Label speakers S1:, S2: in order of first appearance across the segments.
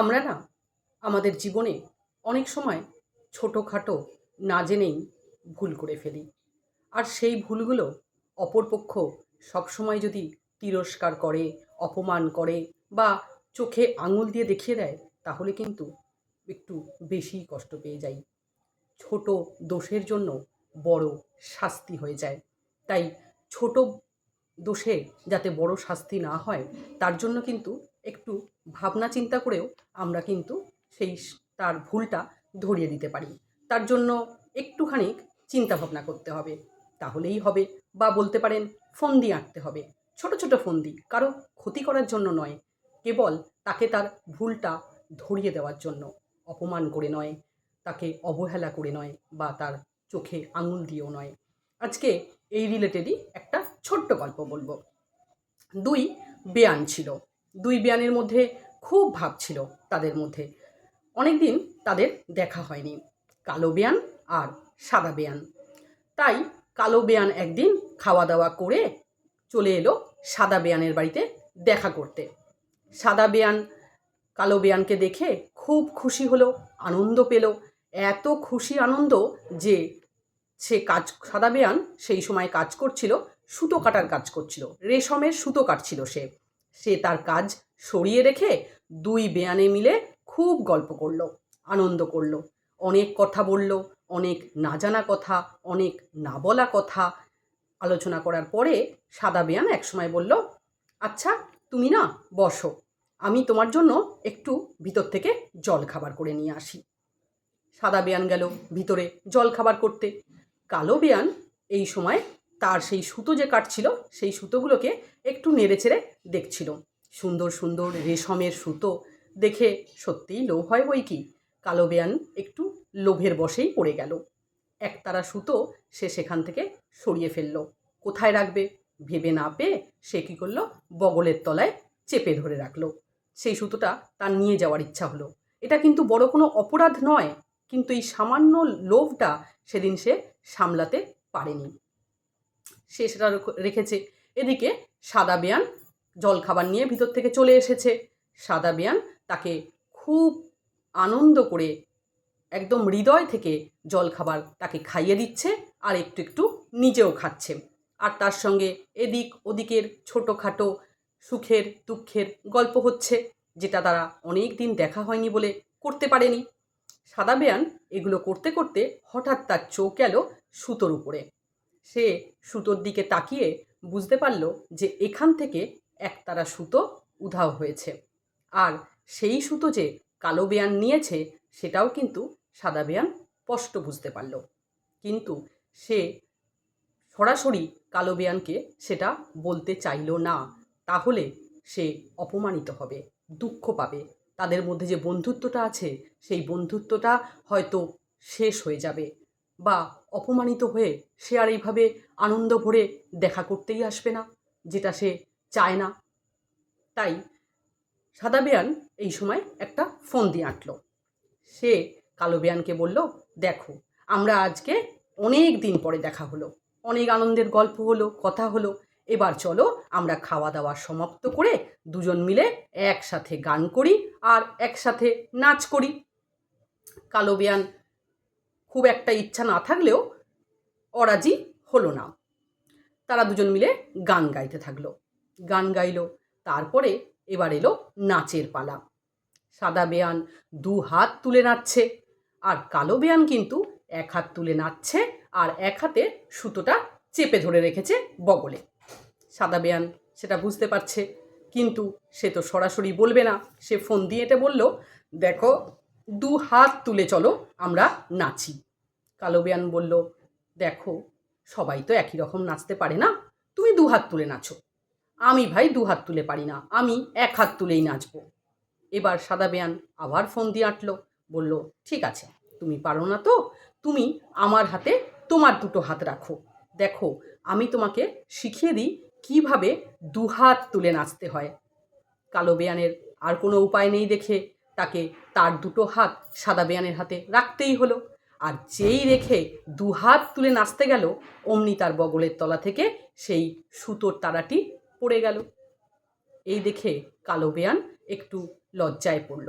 S1: আমরা না আমাদের জীবনে অনেক সময় ছোটোখাটো না জেনেই ভুল করে ফেলি। আর সেই ভুলগুলো অপরপক্ষ সবসময় যদি তিরস্কার করে, অপমান করে বা চোখে আঙুল দিয়ে দেখিয়ে দেয়, তাহলে কিন্তু একটু বেশিই কষ্ট পেয়ে যাই। ছোট দোষের জন্য বড় শাস্তি হয়ে যায়। তাই ছোট দোষে যাতে বড় শাস্তি না হয়, তার জন্য কিন্তু একটু ভাবনা চিন্তা করেও আমরা কিন্তু সেই তার ভুলটা ধরিয়ে দিতে পারি। তার জন্য একটুখানি চিন্তা ভাবনা করতে হবে। তাহলেই হবে বা বলতে পারেন ফন্দি আঁকতে হবে। ছোট ছোট ফন্দি, কারও ক্ষতি করার জন্য নয়, কেবল তাকে তার ভুলটা ধরিয়ে দেওয়ার জন্য। অপমান করে নয়, তাকে অবহেলা করে নয় বা তার চোখে আঙুল দিয়েও নয়। আজকে এই রিলেটেডই একটা ছোট্ট গল্প বলব। দুই বেয়ান ছিল। দুই বেয়ানের মধ্যে খুব ভাব ছিল তাদের মধ্যে। অনেক দিন তাদের দেখা হয়নি। কালো বেয়ান আর সাদা বেয়ান। তাই কালো বেয়ান একদিন খাওয়া দাওয়া করে চলে এলো সাদা বেয়ানের বাড়িতে দেখা করতে। সাদা বেয়ান কালো বেয়ানকে দেখে খুব খুশি হলো, আনন্দ পেল। এত খুশি আনন্দ যে সে কাজ, সাদা বেয়ান সেই সময় কাজ করছিল, সুতো কাটার কাজ করছিল। রেশমের সুতো কাটছিল সে। সে তার কাজ সরিয়ে রেখে দুই বেয়ানে মিলে খুব গল্প করল, আনন্দ করল। অনেক কথা বলল, অনেক না জানা কথা, অনেক না বলা কথা। আলোচনা করার পরে সাদা বেয়ান একসময় বলল আচ্ছা তুমি না বসো, আমি তোমার জন্য একটু ভিতর থেকে জল খাবার করে নিয়ে আসি। সাদা বেয়ান গেল ভিতরে জল খাবার করতে। কালো বেয়ান এই সময় তার সেই সুতো যে কাটছিল, সেই সুতোগুলোকে একটু নেড়ে চেড়ে দেখছিল। সুন্দর সুন্দর রেশমের সুতো দেখে সত্যিই লোভ হয় বই কি? কালো বেয়ান একটু লোভের বশেই পড়ে গেল। একতারা সুতো সে সেখান থেকে সরিয়ে ফেলল। কোথায় রাখবে? ভেবে না পেয়ে সে কী করল? বগলের তলায় চেপে ধরে রাখল। সেই সুতোটা তার নিয়ে যাওয়ার ইচ্ছা হলো। এটা কিন্তু বড় কোনো অপরাধ নয়, কিন্তু এই সামান্য লোভটা সেদিন সে সামলাতে পারেনি। সে সেটা রেখেছে। এদিকে সাদা বেয়ান জল খাবার নিয়ে ভিতর থেকে চলে এসেছে। সাদা বেয়ান তাকে খুব আনন্দ করে একদম হৃদয় থেকে জল খাবার তাকে খাইয়ে দিচ্ছে আর একটু একটু নিজেও খাচ্ছে। আর তার সঙ্গে এদিক ওদিকের ছোটোখাটো সুখের, দুঃখের গল্প হচ্ছে, যেটা তারা অনেক দিন দেখা হয়নি বলে করতে পারেনি। সাদা বেয়ান এগুলো করতে করতে হঠাৎ তার চোখ গেল সুতোর উপরে। সে সুতোর দিকে তাকিয়ে বুঝতে পারল যে এখান থেকে একতারা সুতো উধাও হয়েছে। আর সেই সুতো যে কালো বেয়ান নিয়েছে, সেটাও কিন্তু সাদা বেয়ান স্পষ্ট বুঝতে পারল। কিন্তু সে সরাসরি কালো বেয়ানকে সেটা বলতে চাইল না। তাহলে সে অপমানিত হবে, দুঃখ পাবে। তাদের মধ্যে যে বন্ধুত্বটা আছে, সেই বন্ধুত্বটা হয়তো শেষ হয়ে যাবে। বা অপমানিত হয়ে সে আর এইভাবে আনন্দ ভরে দেখা করতেই আসবে না, যেটা সে চায় না। তাই সাদা বেয়ান এই সময় একটা ফোন দিয়ে আঁটলো। সে কালো বেয়ানকে বলল, দেখো, আমরা আজকে অনেক দিন পরে দেখা হলো। অনেক আনন্দের গল্প হলো, কথা হলো। এবার চলো আমরা খাওয়া দাওয়া সমাপ্ত করে দুজন মিলে একসাথে গান করি আর একসাথে নাচ করি। কালো বেয়ান খুব একটা ইচ্ছা না থাকলেও অরাজি হলো না। তারা দুজন মিলে গান গাইতে থাকল। গান গাইলো, তারপরে এবার এলো নাচের পালা। সাদা বেয়ান দু হাত তুলে নাচছে, আর কালো বেয়ান কিন্তু এক হাত তুলে নাচছে আর এক হাতে সুতোটা চেপে ধরে রেখেছে বগলে। সাদা বেয়ান সেটা বুঝতে পারছে, কিন্তু সে তো সরাসরি বলবে না। সে ফোন দিয়ে এটা বলল, দেখো, দু হাত তুলে চলো, আমরা নাচি। কালো বেয়ান বলল, দেখো, সবাই তো একই রকম নাচতে পারে না, তুমি দু হাত তুলে নাচো। আমি ভাই দু হাত তুলে পারি না, আমি এক হাত তুলেই নাচবো। এবার সাদা বেয়ান আবার ফোন দিয়ে আঁটলো, বলল, ঠিক আছে, তুমি পারো না তো, তুমি আমার হাতে তোমার দুটো হাত রাখো। দেখো, আমি তোমাকে শিখিয়ে দিই কীভাবে দু হাত তুলে নাচতে হয়। কালো বেয়ানের আর কোনো উপায় নেই দেখে তাকে তার দুটো হাত সাদা বেয়ানের হাতে রাখতেই হলো। আর যেই রেখে দু হাত তুলে নাচতে গেল, অমনি তার বগলের তলা থেকে সেই সুতোর তারাটি পড়ে গেল। এই দেখে কালো বেয়ান একটু লজ্জায় পড়ল।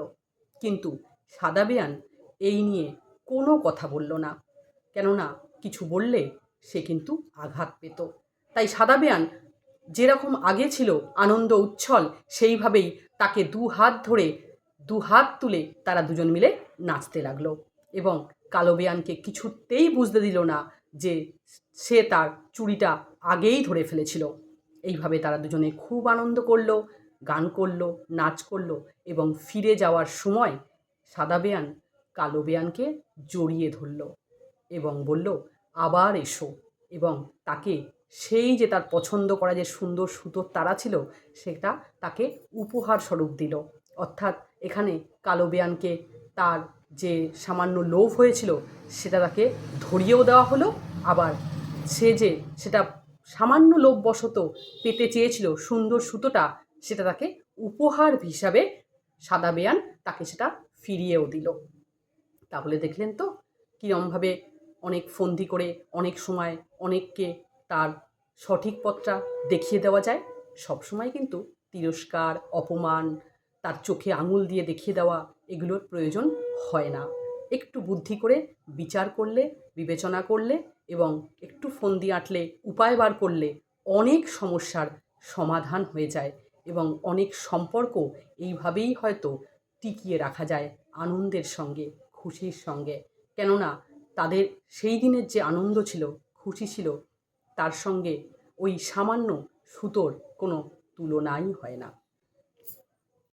S1: কিন্তু সাদা বেয়ান এই নিয়ে কোনো কথা বলল না। কেননা কিছু বললে সে কিন্তু আঘাত পেত। তাই সাদা বেয়ান যেরকম আগে ছিল আনন্দ উচ্ছল, সেইভাবেই তাকে দু হাত ধরে দু হাত তুলে তারা দুজন মিলে নাচতে লাগল এবং কালো বেয়ানকে কিছুতেই বুঝতে দিল না যে সে তার চুড়িটা আগেই ধরে ফেলেছিল। এইভাবে তারা দুজনে খুব আনন্দ করল, গান করল, নাচ করল এবং ফিরে যাওয়ার সময় সাদা বেয়ান কালো বেয়ানকে জড়িয়ে ধরল এবং বলল, আবার এসো। এবং তাকে সেই যে তার পছন্দ করা যে সুন্দর সুতোর তারা ছিল, সেটা তাকে উপহার স্বরূপ দিল। অর্থাৎ এখানে কালো বেয়ানকে তার যে সামান্য লোভ হয়েছিল, সেটা তাকে ধরিয়েও দেওয়া হলো। আবার সে যে সেটা সামান্য লোভবশত পেতে চেয়েছিল সুন্দর সুতোটা, সেটা তাকে উপহার হিসাবে সাদা বেয়ান তাকে সেটা ফিরিয়েও দিল। তাহলে দেখলেন তো কীরমভাবে অনেক ফন্দি করে অনেক সময় অনেককে তার সঠিক পথটা দেখিয়ে দেওয়া যায়। সবসময় কিন্তু তিরস্কার, অপমান তার চোখে আঙুল দিয়ে দেখিয়ে দেওয়া এগুলোর প্রয়োজন হয় না। একটু বুদ্ধি করে বিচার করলে, বিবেচনা করলে এবং একটু ফোন দিয়ে আঁটলে, উপায় বার করলে অনেক সমস্যার সমাধান হয়ে যায় এবং অনেক সম্পর্ক এইভাবেই হয়তো টিকিয়ে রাখা যায় আনন্দের সঙ্গে, খুশির সঙ্গে। কেননা তাদের সেই দিনের যে আনন্দ ছিল, খুশি ছিল, তার সঙ্গে ওই সামান্য সুতোর কোনো তুলনাই হয় না।